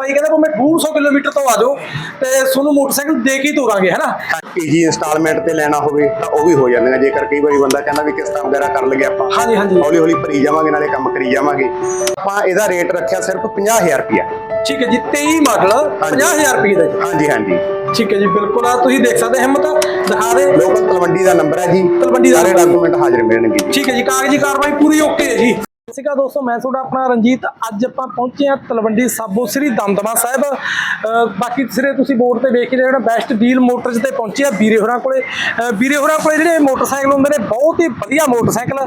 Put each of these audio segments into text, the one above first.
ਬਾਈ ਕਹਿੰਦਾ ਮੈਂ 200 ਕਿਲੋਮੀਟਰ ਤੋਂ ਆ ਜਾਓ ਤੇ ਤੁਹਾਨੂੰ ਮੋਟਰਸਾਈਕਲ ਦੇ ਕੇ ਤੋਰਾਂਗੇ ਹੈਨਾ ਈਜੀ ਇੰਸਟਾਲਮੈਂਟ ਤੇ ਲੈਣਾ ਹੋਵੇ ਤਾਂ ਉਹ ਵੀ ਹੋ ਜਾਂਦੀਆਂ ਜੇਕਰ ਕਈ ਵਾਰੀ ਬੰਦਾ ਕਹਿੰਦਾ ਵੀ ਕਿਸ਼ਤਾਂ ਵਗੈਰਾ ਕਰ ਲਗੇ ਆਪਾਂ ਹਾਂਜੀ ਹਾਂਜੀ। ਹੌਲੀ ਹੌਲੀ ਭਰੀ ਜਾਵਾਂਗੇ ਨਾਲੇ ਕੰਮ ਕਰੀ ਜਾਵਾਂਗੇ। ਆਪਾਂ ਇਹਦਾ ਰੇਟ ਰੱਖਿਆ ਸਿਰਫ 50000 ਰੁਪਇਆ। ਠੀਕ ਹੈ ਜੀ 23 ਮਾਡਲ 50000 ਰੁਪਏ ਦਾ ਜੀ। ਹਾਂਜੀ ਹਾਂਜੀ। ਠੀਕ ਹੈ ਜੀ ਬਿਲਕੁਲ ਆ ਤੁਸੀਂ ਦੇਖ ਸਕਦੇ ਹਿੰਮਤ ਦਿਖਾ ਦੇ। ਲੋਕਲ ਤਲਵੰਡੀ ਦਾ ਨੰਬਰ ਹੈ ਜੀ। ਤਲਵੰਡੀ ਦਾ ਸਾਰੇ। ਡਾਕੂਮੈਂਟ ਹਾਜ਼ਰ ਮਿਲਣਗੇ ਠੀਕ ਹੈ ਜੀ ਕਾਗਜ਼ੀ ਕਾਰਵਾਈ ਪੂਰੀ ਓਕੇ ਹੈ ਜੀ। ਸਿਕਾ ਦੋਸਤੋ, ਮੈਂ ਤੁਹਾਡਾ ਆਪਣਾ ਰਣਜੀਤ, ਅੱਜ ਆਪਾਂ ਪਹੁੰਚੇ ਹਾਂ ਤਲਵੰਡੀ ਸਾਬੋ ਸ੍ਰੀ ਦਮਦਮਾ ਸਾਹਿਬ। ਬਾਕੀ ਸਿਰੇ ਤੁਸੀਂ ਬੋਰਡ ਤੇ ਵੇਖ ਹੀ ਰਹੇ ਹੋ ਬੈਸਟ ਡੀਲ ਮੋਟਰਸ ਤੇ ਪਹੁੰਚੇ ਆ ਵੀਰੇ ਹੋਰਾਂ ਕੋਲੇ। ਵੀਰੇ ਹੋਰਾਂ ਕੋਲੇ ਜਿਹੜੇ ਮੋਟਰਸਾਈਕਲ ਹੁੰਦੇ ਨੇ, ਬਹੁਤ ਹੀ ਵਧੀਆ ਮੋਟਰਸਾਈਕਲ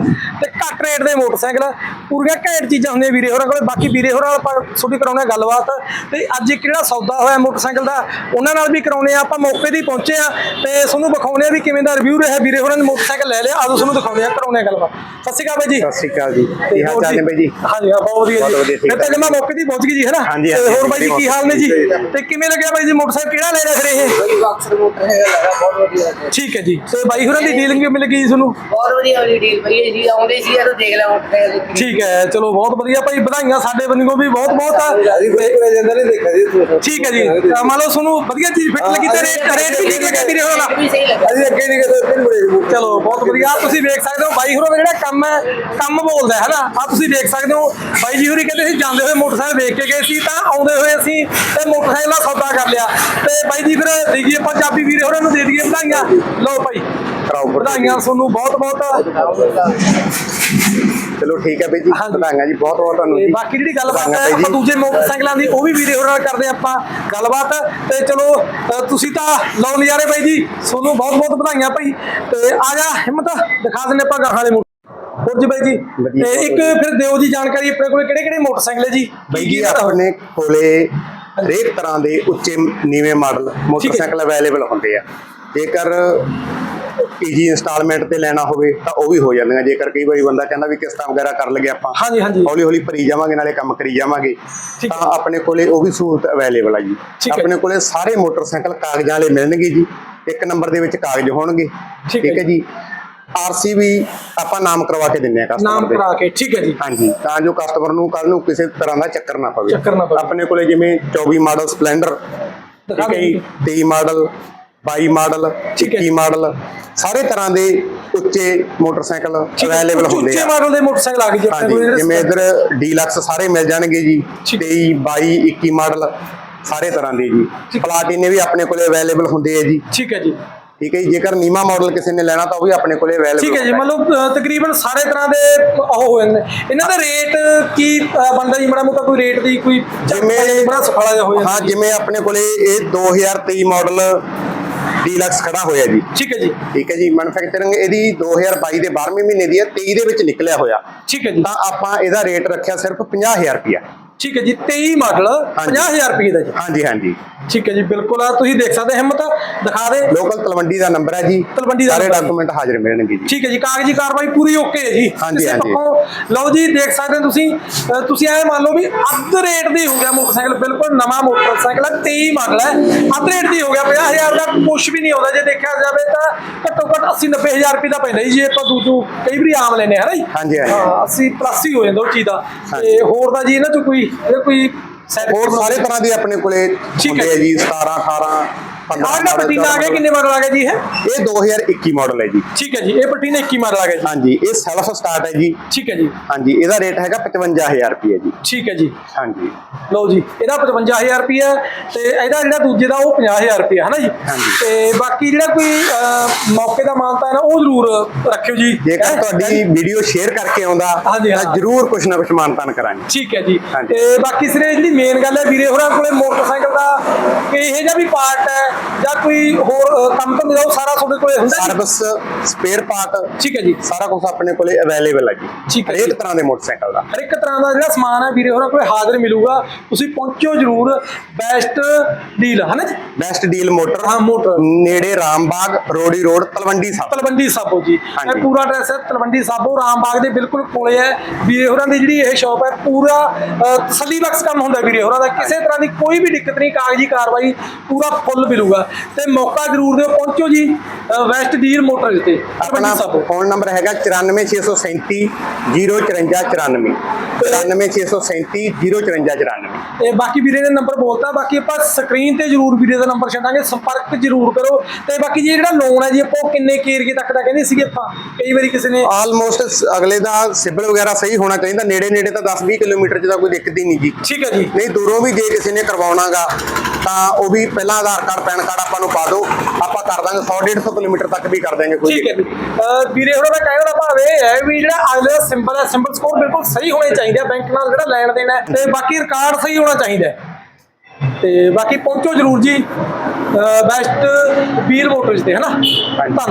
ਤੇ ਘੱਟ ਰੇਟ ਦੇ ਮੋਟਰਸਾਈਕਲ ਪੂਰੀਆਂ ਘੈਂਟ ਚੀਜ਼ਾਂ ਹੁੰਦੀਆਂ ਵੀਰੇ ਹੋਰਾਂ ਕੋਲੇ। ਬਾਕੀ ਵੀਰੇ ਹੋਰਾਂ ਨਾਲ ਆਪਾਂ ਤੁਹਾਡੀ ਕਰਾਉਣੇ ਆ ਗੱਲਬਾਤ। ਤੇ ਅੱਜ ਇੱਕ ਜਿਹੜਾ ਸੌਦਾ ਹੋਇਆ ਮੋਟਰਸਾਈਕਲ ਦਾ, ਉਹਨਾਂ ਨਾਲ ਵੀ ਕਰਾਉਣੇ ਆ, ਆਪਾਂ ਮੌਕੇ ਤੇ ਪਹੁੰਚੇ ਆ। ਤੇ ਤੁਹਾਨੂੰ ਵਿਖਾਉਣੇ ਆ ਵੀ ਕਿਵੇਂ ਦਾ ਰਿਵਿਊ ਰਿਹਾ। ਵੀਰੇ ਹੋਰਾਂ ਨੇ ਮੋਟਰਸਾਈਕਲ ਲੈ ਲਿਆ, ਆਜੋ ਤੁਹਾਨੂੰ ਦਿਖਾਉਣੇ ਆ, ਕਰਾਉਣੇ ਆ ਗੱਲਬਾਤ। ਸਤਿ ਸ਼੍ਰੀ ਅਕਾਲ ਬਾਈ ਜੀ। ਸਤਿ ਸ਼੍ਰੀ ਅਕਾਲ ਜੀ। ਨੇ ਬਾਈ ਜੀ। ਹਾਂਜੀ ਹਾਂ ਬਹੁਤ ਵਧੀਆ ਜੀ। ਫਿਰ ਤਾਂ ਜਮਾ ਮੌਕੇ ਦੀ ਪਹੁੰਚ ਗਈ ਜੀ ਹੈ ਨਾ? ਹਾਂਜੀ, ਤੇ ਹਾਂਜੀ, ਹੋਰ ਬਾਈ ਜੀ ਕੀ ਹਾਲ ਨੇ ਜੀ? ਤੇ ਕਿਵੇਂ ਲੱਗਿਆ ਬਾਈ ਜੀ ਮੋਟਰਸਾਈਕਲ ਕਿਹੜਾ ਲੈ ਰਿਹਾ ਫਿਰ ਇਹ? ਬਈ ਬਾਕਸਰ ਮੋਟਰ ਹੈਗਾ ਲਗਾ ਬਹੁਤ ਵਧੀਆ ਲੱਗਾ। ਠੀਕ ਹੈ ਜੀ। ਤੇ ਬਾਈ ਹੋਰਾਂ ਦੀ ਡੀਲਿੰਗ ਵੀ ਮਿਲ ਗਈ ਜੀ ਤੁਹਾਨੂੰ? ਬਹੁਤ ਵਧੀਆ ਵਾਲੀ ਡੀਲ ਬਈ ਇਹ ਜੀ ਆਉਂਦੇ ਸੀ ਯਾਰ ਦੇਖ ਲੈ ਮੋਟਰ ਠੀਕ ਹੈ ਚਲੋ ਬਹੁਤ ਵਧੀਆ ਭਾਈ ਵਧਾਈਆਂ ਸਾਡੇ ਵੱਲੋਂ ਵੀ ਬਹੁਤ ਬਹੁਤ ਆ। ਠੀਕ ਹੈ ਜੀ ਤਾਂ ਮੰਨ ਲਓ ਤੁਹਾਨੂੰ ਵਧੀਆ ਚੀਜ਼ ਫਿੱਟ ਲੱਗੀ ਤੇ ਰੇਟ ਰੇਟ ਵੀ ਠੀਕ ਲੱਗਿਆ ਵੀਰੇ ਹੋਰਾਂ ਦਾ। ਵੀ ਸਹੀ ਲੱਗਾ ਅਸੀਂ ਅੱਗੇ ਨਹੀਂ ਕਰਦੇ ਫਿਰ ਬੜੇ ਚਲੋ ਬਹੁਤ ਵਧੀਆ। ਤੁਸੀਂ ਵੇਖ ਸਕਦੇ ਹੋ ਬਾਈ ਹੋਰਾਂ ਦਾ ਜਿਹੜਾ ਕੰਮ ਹੈ ਕੰਮ ਬੋਲਦਾ ਹੈ ਨਾ? ਆ ਤੁਸੀਂ ਦੇਖ ਸਕਦੇ ਹੋ। ਬਾਈ ਜੀ ਹੋਰੀ ਕਹਿੰਦੇ ਸੀ ਜਾਂਦੇ ਹੋਏ ਮੋਟਰਸਾਈਕਲ ਵੇਖ ਕੇ ਗਏ ਸੀ ਤਾਂ ਆਉਂਦੇ ਹੋਏ ਅਸੀਂ ਇਹ ਮੋਟਰਸਾਈਕਲ ਦਾ ਸੌਦਾ ਕਰ ਲਿਆ। ਤੇ ਬਾਈ ਜੀ ਫਿਰ ਦੇਈਏ ਪੰਜਾਬੀ ਵੀਰੇ ਹੋਰਾਂ ਨੂੰ ਦੇ ਦਈਏ। ਵਧਾਈਆਂ। ਲਓ ਭਾਈ। ਵਧਾਈਆਂ ਤੁਹਾਨੂੰ ਬਹੁਤ ਬਹੁਤ। ਚਲੋ ਠੀਕ ਹੈ ਬਾਈ ਜੀ। ਵਧਾਈਆਂ ਜੀ ਬਹੁਤ ਬਹੁਤ ਤੁਹਾਨੂੰ ਤੇ ਜੀ। ਬਾਕੀ ਜਿਹੜੀ ਗੱਲਬਾਤ ਹੈ ਆਪਾਂ। ਦੂਜੇ ਮੋਟਰਸਾਈਕਲਾਂ ਦੀ ਉਹ ਵੀ ਵੀਰੇ ਹੋਰਾਂ ਨਾਲ ਕਰਦੇ ਆਪਾਂ ਗੱਲਬਾਤ। ਤੇ ਚਲੋ ਤੁਸੀਂ ਤਾਂ ਲਓ ਨਜ਼ਾਰੇ ਬਾਈ ਜੀ। ਤੁਹਾਨੂੰ ਬਹੁਤ ਬਹੁਤ ਵਧਾਈਆਂ ਭਾਈ। ਤੇ ਆ ਜਾ ਹਿੰਮਤ। ਦਿਖਾ ਦਿੰਨੇ ਆਪਾਂ ਗਾਹਾਂ ਵਾਲੇ ਹੋਰ ਜੀ ਬਾਈ ਜੀ ਤੇ ਇੱਕ ਫਿਰ ਦਿਓ ਜੀ ਜਾਣਕਾਰੀ ਆਪਣੇ ਕੋਲ ਕਿਹੜੇ ਕਿਹੜੇ ਮੋਟਰਸਾਈਕਲ ਹੈ ਜੀ? ਬਾਈ ਜੀ? ਆਪਣੇ ਕੋਲੇ ਹਰੇਕ ਤਰ੍ਹਾਂ ਦੇ ਉੱਚੇ ਨੀਵੇਂ ਮਾਡਲ ਮੋਟਰਸਾਈਕਲ ਅਵੇਲੇਬਲ ਹੁੰਦੇ ਆ। ਜੇਕਰ ਈਜੀ ਇੰਸਟਾਲਮੈਂਟ ਤੇ ਲੈਣਾ ਹੋਵੇ ਤਾਂ ਉਹ ਵੀ ਹੋ ਜਾਂਦੀਆਂ ਜੇਕਰ ਕਈ ਵਾਰੀ ਬੰਦਾ ਕਹਿੰਦਾ ਵੀ ਕਿਸ਼ਤਾਂ ਵਗੈਰਾ ਕਰ ਲਗੇ ਆਪਾਂ ਹਾਂਜੀ ਹਾਂਜੀ। ਹੌਲੀ ਹੌਲੀ ਭਰੀ ਜਾਵਾਂਗੇ ਨਾਲੇ ਕੰਮ ਕਰੀ ਜਾਵਾਂਗੇ ਤਾਂ ਆਪਣੇ ਕੋਲੇ ਉਹ ਵੀ ਸਹੂਲਤ ਅਵੇਲੇਬਲ ਆ ਜੀ। ਆਪਣੇ ਕੋਲੇ ਸਾਰੇ ਮੋਟਰਸਾਈਕਲ ਕਾਗਜ਼ਾਂ ਵਾਲੇ ਮਿਲਣਗੇ ਜੀ। ਇੱਕ ਨੰਬਰ ਦੇ ਵਿੱਚ ਕਾਗਜ਼ ਹੋਣਗੇ। ਠੀਕ ਹੈ ਜੀ। ਆਰਸੀ ਵੀ ਆਪਾਂ ਨਾਮ ਕਰਵਾ ਕੇ ਦਿੰਨੇ ਆ ਨਾਮ ਕਸਟਮਰ ਦੇ। ਕਰਾ ਕੇ ਠੀਕ ਹੈ ਜੀ। ਹਾਂਜੀ ਤਾਂ ਜੋ ਕਸਟਮਰ ਨੂੰ ਕੱਲ ਨੂੰ ਕਿਸੇ ਤਰ੍ਹਾਂ ਦਾ ਚੱਕਰ ਨਾ ਪਵੇ। ਚੱਕਰ ਨਾ ਪਵੇ। ਆਪਣੇ ਕੋਲੇ ਜਿਵੇਂ 24 ਮਾਡਲ ਸਪਲੈਂਡਰ ਦਿਖਾ ਠੀਕ ਹੈ ਜੀ 23 ਮਾਡਲ 22 ਮਾਡਲ ਠੀਕ ਹੈ। 21 ਮਾਡਲ ਸਾਰੇ ਤਰ੍ਹਾਂ ਦੇ ਉੱਚੇ ਮੋਟਰਸਾਈਕਲ ਠੀਕ ਹੈ, ਅਵੇਲੇਬਲ ਹੁੰਦੇ ਉੱਚੇ ਆ। ਮਾਡਲ ਦੇ ਮੋਟਰਸਾਈਕਲ ਆ ਗਏ ਜੀ ਆਪਣੇ ਕੋਲ ਹਾਂਜੀ ਜਿਹੜੇ ਜਿਵੇਂ ਇਧਰ ਡੀਲਕਸ ਸਾਰੇ ਮਿਲ ਜਾਣਗੇ ਜੀ ਠੀਕ। 23 22 21 ਮਾਡਲ ਸਾਰੇ ਤਰ੍ਹਾਂ ਦੇ ਜੀ। ਪਲਾਟੀਨੇ ਵੀ ਆਪਣੇ ਕੋਲੇ ਅਵੇਲੇਬਲ ਹੁੰਦੇ ਆ ਜੀ। ਠੀਕ ਹੈ ਜੀ। ਠੀਕ ਹੈ ਜੀ ਜੇਕਰ ਨੀਮਾ ਮਾਡਲ ਕਿਸੇ ਨੇ ਲੈਣਾ ਤਾਂ ਉਹ ਵੀ ਆਪਣੇ ਕੋਲੇ ਅਵੇਲੇਬਲ ਠੀਕ ਹੈ ਜੀ ਮਤਲਬ ਤਕਰੀਬਨ ਸਾਰੇ ਤਰ੍ਹਾਂ ਦੇ ਉਹ ਹੋ ਜਾਂਦੇ। ਇਹਨਾਂ ਦਾ ਰੇਟ ਕੀ ਅ, ਬਣਦਾ ਜੀ? ਮਾੜਾ ਮੋਟਾ ਕੋਈ ਰੇਟ ਦੀ ਕੋਈ ਜਿਵੇਂ- ਬੜਾ ਸਫਾਲਾ ਜਿਹਾ ਹੋ ਜਾਂਦਾ ਹਾਂ ਜਿਵੇਂ ਆਪਣੇ ਕੋਲੇ ਇਹ 2023 ਮਾਡਲ ਡੀਲਕਸ ਖੜਾ ਹੋਇਆ ਜੀ। ਠੀਕ ਹੈ ਜੀ। ਠੀਕ ਹੈ ਜੀ ਮੈਨੂਫੈਕਚਰਿੰਗ ਇਹਦੀ 2022 ਦੇ 12ਵੇਂ ਮਹੀਨੇ ਦੀ ਹੈ 23 ਦੇ ਵਿੱਚ ਨਿਕਲਿਆ ਹੋਇਆ। ਠੀਕ ਹੈ ਜੀ। ਤਾਂ ਆਪਾਂ ਇਹਦਾ ਰੇਟ ਰੱਖਿਆ ਸਿਰਫ 50000 ਰੁਪਇਆ। ਠੀਕ ਹੈ ਜੀ 23 ਮਾਡਲ 50000 ਰੁਪਏ ਦਾ ਜੀ। ਹਾਂਜੀ ਹਾਂਜੀ। ਠੀਕ ਹੈ ਜੀ ਬਿਲਕੁਲ ਆ ਤੁਸੀਂ ਦੇਖ ਸਕਦੇ ਹਿੰਮਤ ਦਿਖਾ ਦੇ। ਲੋਕਲ ਤਲਵੰਡੀ ਦਾ ਨੰਬਰ ਹੈ ਜੀ। ਤਲਵੰਡੀ ਦਾ ਸਾਰੇ। ਡਾਕੂਮੈਂਟ ਹਾਜ਼ਰ ਮਿਲਣਗੇ ਜੀ। ਠੀਕ ਹੈ ਜੀ ਕਾਗਜ਼ੀ ਕਾਰਵਾਈ ਪੂਰੀ ਓਕੇ ਹੈ ਜੀ। ਹਾਂਜੀ, ਹਾਂਜੀ। ਲਓ ਜੀ ਦੇਖ ਸਕਦੇ ਤੁਸੀਂ ਤੁਸੀਂ ਐ ਮੰਨ ਲਓ ਵੀ ਅੱਧ ਰੇਟ ਦੀ ਹੋ ਗਿਆ ਮੋਟਰਸਾਈਕਲ ਬਿਲਕੁਲ ਨਵਾਂ ਮੋਟਰਸਾਈਕਲ ਹੈ 23 ਮਾਡਲ ਹੈ। ਅੱਧ ਰੇਟ ਦੀ ਹੋ ਗਿਆ 50000 ਦਾ ਕੁਝ ਵੀ ਨਹੀਂ ਆਉਂਦਾ। ਜੇ ਦੇਖਿਆ ਜਾਵੇ ਤਾਂ ਘੱਟੋ ਘੱਟ 80 90000 ਰੁਪਏ ਦਾ ਪੈਂਦਾ ਜੀ ਆਪਾਂ ਦੂਜੂ ਕਈ ਵਾਰੀ ਆਮ ਲੈਨੇ ਹੈ ਨਾ ਜੀ? ਹਾਂਜੀ, ਹਾਂਜੀ। ਹਾਂ 80 ਪਲੱਸ ਹੀ ਹੋ ਜਾਂਦਾ ਉਹ ਚੀਜ਼ ਦਾ। ਤੇ ਹੋਰ ਦਾ ਜੀ ਇਹਨਾਂ ਚ ਕੋਈ ਇਹ ਕੋਈ ਹੋਰ ਸਾਰੇ ਤਰ੍ਹਾਂ ਦੇ ਆਪਣੇ ਕੋਲੇ ਠੀਕ ਹੁੰਦੇ ਹੈ। ਆ ਜੀ 17 18 ਜਿਹੜਾ ਪਟੀਨਾ ਆ ਗਿਆ ਕਿੰਨੇ ਮਾਡਲ ਆ ਗਿਆ ਜੀ ਇਹ? ਇਹ 2021 ਮਾਡਲ ਹੈ ਜੀ। ਠੀਕ ਹੈ ਜੀ ਇਹ ਪਟੀਨਾ 21 ਮਾਡਲ ਆ ਗਿਆ ਜੀ। ਹਾਂਜੀ ਇਹ ਸੈਲਫ ਸਟਾਰਟ ਹੈ ਜੀ। ਠੀਕ ਹੈ ਜੀ। ਹਾਂਜੀ ਇਹਦਾ ਰੇਟ ਹੈਗਾ 55000 ਰੁਪਏ ਜੀ। ਠੀਕ ਹੈ ਜੀ। ਹਾਂਜੀ। ਲਓ ਜੀ ਇਹਦਾ 55000 ਰੁਪਏ ਤੇ ਇਹਦਾ ਜਿਹੜਾ ਦੂਜੇ ਦਾ ਉਹ 50000 ਰੁਪਏ ਹੈ ਨਾ ਜੀ? ਹਾਂਜੀ। ਤੇ ਬਾਕੀ ਜਿਹੜਾ ਕੋਈ ਮੌਕੇ ਦਾ ਮਾਨਤਾ ਹੈ ਨਾ ਉਹ ਜ਼ਰੂਰ ਰੱਖਿਓ ਜੀ। ਜੇਕਰ? ਤੁਹਾਡੀ ਵੀਡੀਓ ਸ਼ੇਅਰ ਕਰਕੇ ਆਉਂਦਾ। ਤਾਂ ਜਰੂਰ ਕੁਝ ਨਾ ਕੁਝ ਮਾਨਤਾਨ ਕਰਾਂਗੇ। ਠੀਕ ਹੈ ਜੀ। ਤੇ ਬਾਕੀ ਸਿਰੇ ਜਿਹੜੀ ਮੇਨ ਗੱਲ ਹੈ ਵੀਰੇ ਹੋਰਾਂ ਕੋਲੇ ਮੋਟਰਸਾਈਕਲ ਦਾ ਕਿ ਇਹ ਜਿਹਾ ਵੀ ਪਾਰਟ ਹੈ ਜਾਂ ਕੋਈ ਹੋਰ ਕੰਮ ਦਾ ਉਹ ਸਾਰਾ ਤੁਹਾਡੇ ਕੋਲੇ ਹੁੰਦਾ ਜੀ? ਸਰਵਿਸ ਸਪੇਅਰ ਪਾਰਟ ਠੀਕ ਹੈ ਜੀ। ਸਾਰਾ ਕੁਝ ਆਪਣੇ ਕੋਲੇ ਅਵੇਲੇਬਲ ਹੈ ਜੀ। ਠੀਕ ਹੈ ਹਰੇਕ ਜੀ। ਤਰ੍ਹਾਂ ਦੇ ਮੋਟਰਸਾਈਕਲ ਦਾ। ਹਰ ਇੱਕ ਤਰ੍ਹਾਂ ਦਾ ਜਿਹੜਾ ਸਮਾਨ ਹੈ ਵੀਰੇ ਹੋਰਾਂ ਕੋਲੇ ਹਾਜ਼ਰ ਮਿਲੂਗਾ। ਤੁਸੀਂ ਪਹੁੰਚਿਓ ਜ਼ਰੂਰ ਬੈਸਟ ਡੀਲ ਹੈ ਨਾ ਜੀ? ਬੈਸਟ ਡੀਲ ਮੋਟਰ ਹਾਂ, ਮੋਟਰ। ਨੇੜੇ ਰਾਮਬਾਗ ਰੋੜੀ ਰੋਡ ਤਲਵੰਡੀ ਸਾਹਿਬ ਤਲਵੰਡੀ ਸਾਬੋ ਜੀ। ਹਾਂਜੀ। ਇਹ ਪੂਰਾ ਐਡਰੈਸ ਹੈ ਤਲਵੰਡੀ ਸਾਬੋ। ਰਾਮਬਾਗ ਦੇ ਬਿਲਕੁਲ ਕੋਲੇ ਹੈ। ਵੀਰੇ ਹੋਰਾਂ ਦੀ ਜਿਹੜੀ ਇਹ ਸ਼ਾਪ ਹੈ ਪੂਰਾ ਤਸੱਲੀ ਬਖਸ਼ ਕੰਮ ਹੁੰਦਾ ਵੀਰੇ ਹੋਰਾਂ ਦਾ। ਕਿਸੇ ਤਰ੍ਹਾਂ ਦੀ ਕੋਈ ਵੀ ਦਿੱਕਤ ਨਹੀਂ ਕਾਗਜ਼ੀ ਕਾਰਵਾਈ ਪੂਰਾ ਫੁੱਲ ਮਿਲੂਗਾ। ਤੇ ਮੌਕਾ ਜ਼ਰੂਰ ਦਿਓ ਪਹੁੰਚੋ ਜੀ ਵੈਸਟ ਡੀਲ ਮੋਟਰਸ ਤੇ। ਆਪਣਾ ਫੋਨ ਨੰਬਰ ਹੈਗਾ 94637 05494 94637 05494 ਤੇ ਬਾਕੀ ਵੀਰੇ ਨੇ ਨੰਬਰ ਬੋਲਤਾ ਬਾਕੀ ਆਪਾਂ ਸਕਰੀਨ ਤੇ ਜਰੂਰ ਵੀਰੇ ਦਾ ਨੰਬਰ ਛੱਡਾਂਗੇ ਸੰਪਰਕ ਜਰੂਰ ਕਰੋ। ਤੇ ਬਾਕੀ ਜਿਹੜਾ ਲੋਨ ਹੈ ਜੀ ਆਪਾਂ ਕਿੰਨੇ ਕੇਰਗੇ ਤੱਕ ਦਾ ਕਹਿੰਦੇ ਸੀਗੇ ਆਪਾਂ? ਕਈ ਵਾਰੀ ਕਿਸੇ ਨੇ ਆਲਮੋਸਟ ਅਗਲੇ ਦਾ ਸਿਬਲ ਵਗੈਰਾ ਸਹੀ ਹੋਣਾ ਚਾਹੀਦਾ ਨੇੜੇ ਨੇੜੇ ਤਾਂ 10-20 ਕਿਲੋਮੀਟਰ ਚ ਤਾਂ ਕੋਈ ਦਿੱਕਤ ਹੀ ਨਹੀਂ ਜੀ। ਠੀਕ ਹੈ ਜੀ। ਨਹੀਂ ਦੂਰੋਂ ਵੀ ਜੇ ਕਿਸੇ ਨੇ ਕਰਵਾਉਣਾਗਾ ਤਾਂ ਉਹ ਵੀ ਪਹਿਲਾਂ ਆਧਾਰ ਕਾਰਡ ਪੈਨ ਕਾਰਡ ਆਪਾਂ ਨੂੰ ਪਾ ਦਿਓ। ਆਪਾਂ ਕਰ ਦਾਂਗੇ 100-150 ਕਿਲੋਮੀਟਰ ਤੱਕ ਵੀ ਕਰ ਦਾਂਗੇ ਕੋਈ ਠੀਕ ਹੈ ਜੀ। ਵੀਰੇ ਉਹਨਾਂ ਦਾ ਕਹਿਣ ਦਾ ਭਾਵ ਇਹ ਹੈ ਵੀ ਜਿਹੜਾ ਅਗਲੇ ਦਾ ਸਿੰਬਲ ਹੈ ਸਿੰਬਲ ਸਕੋਰ ਬਿਲਕੁਲ ਸਹੀ ਹੋਣੇ ਚਾਹੀਦੇ ਆ ਬੈਂਕ ਨਾਲ ਜਿਹੜਾ ਲੈਣ ਦੇਣ ਹੈ। ਤੇ ਬਾਕੀ ਰਿਕਾਰਡ ਸਹੀ ਹੋਣਾ ਚਾਹੀਦਾ ਤੇ ਬਾਕੀ ਪਹੁੰਚੋ ਜਰੂਰ ਜੀ। ਬੈਸਟ ਵੀਰ ਮੋਟਰਸ ਤੇ ਹਨਾ ਧੰਨਵਾਦ।